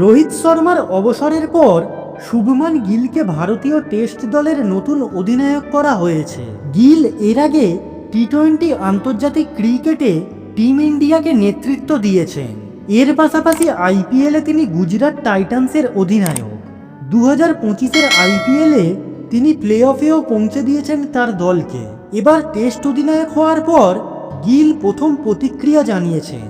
রোহিত শর্মার অবসরের পর শুভমান গিলকে ভারতীয় টেস্ট দলের নতুন অধিনায়ক করা হয়েছে। গিল এর আগে টি টোয়েন্টি আন্তর্জাতিক ক্রিকেটে টিম ইন্ডিয়াকে নেতৃত্ব দিয়েছেন। এর পাশাপাশি আইপিএলে তিনি গুজরাট টাইটান্সের অধিনায়ক। দু হাজার পঁচিশের আইপিএলে তিনি প্লে অফেও পৌঁছে দিয়েছেন তার দলকে। এবার টেস্ট অধিনায়ক হওয়ার পর গিল প্রথম প্রতিক্রিয়া জানিয়েছেন।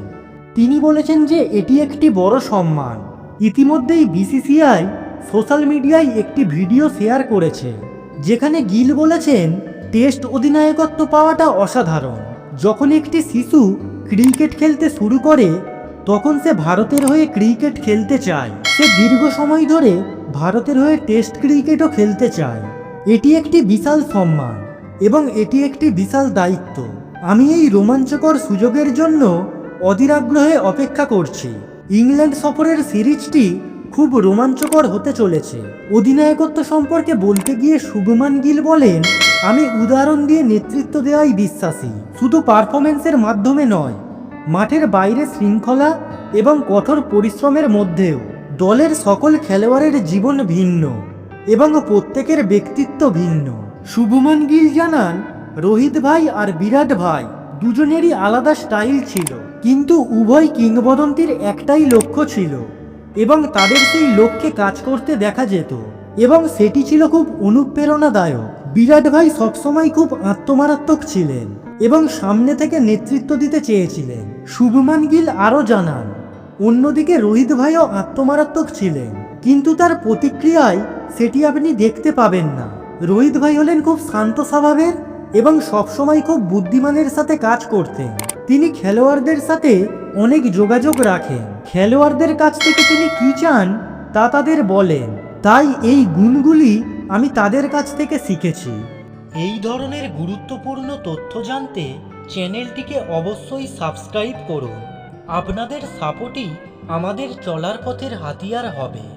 তিনি বলেছেন যে এটি একটি বড় সম্মান। ইতিমধ্যেই বিসিসিআই সোশ্যাল মিডিয়ায় একটি ভিডিও শেয়ার করেছে, যেখানে গিল বলেছেন, টেস্ট অধিনায়কত্ব পাওয়াটা অসাধারণ। যখন একটি শিশু ক্রিকেট খেলতে শুরু করে, তখন সে ভারতের হয়ে ক্রিকেট খেলতে চায়। সে দীর্ঘ সময় ধরে ভারতের হয়ে টেস্ট ক্রিকেটও খেলতে চায়। এটি একটি বিশাল সম্মান এবং এটি একটি বিশাল দায়িত্ব। আমি এই রোমাঞ্চকর সুযোগের জন্য অধীর আগ্রহে অপেক্ষা করছি। ইংল্যান্ড সফরের সিরিজটি খুব রোমাঞ্চকর হতে চলেছে। অধিনায়কত্ব সম্পর্কে বলতে গিয়ে শুভমান গিল বলেন, আমি উদাহরণ দিয়ে নেতৃত্ব দেওয়াই বিশ্বাসী। শুধু পারফরমেন্সের মাধ্যমে নয়, মাঠের বাইরে শৃঙ্খলা এবং কঠোর পরিশ্রমের মধ্যেও। দলের সকল খেলোয়াড়ের জীবন ভিন্ন এবং প্রত্যেকের ব্যক্তিত্ব ভিন্ন। শুভমান গিল জানান, রোহিত ভাই আর বিরাট ভাই দুজনেরই আলাদা স্টাইল ছিল, কিন্তু উভয় কিংবদন্তির একটাই লক্ষ্য ছিল এবং তাদের সেই লক্ষ্যে কাজ করতে দেখা যেত। এবং সেটি ছিল খুব অনুপ্রেরণাদায়ক। বিরাট ভাই সবসময় খুব আত্মমারাত্মক ছিলেন এবং সামনে থেকে নেতৃত্ব দিতে চেয়েছিলেন। শুভমান গিল আরও জানান, অন্যদিকে রোহিত ভাইও আত্মমারাত্মক ছিলেন, কিন্তু তার প্রতিক্রিয়ায় সেটি আপনি দেখতে পাবেন না। রোহিত ভাই হলেন খুব শান্ত স্বভাবের এবং সবসময় খুব বুদ্ধিমানের সাথে কাজ করতেন। তিনি খেলোয়াড়দের সাথে অনেক যোগাযোগ রাখেন। খেলোয়াড়দের কাছ থেকে তিনি কি চান, তা তাদের বলেন। তাই এই গুণগুলি আমি তাদের কাছ থেকে শিখেছি। এই ধরনের গুরুত্বপূর্ণ তথ্য জানতে চ্যানেলটিকে অবশ্যই সাবস্ক্রাইব করুন। আপনাদের সাপোর্টই আমাদের চলার পথের হাতিয়ার হবে।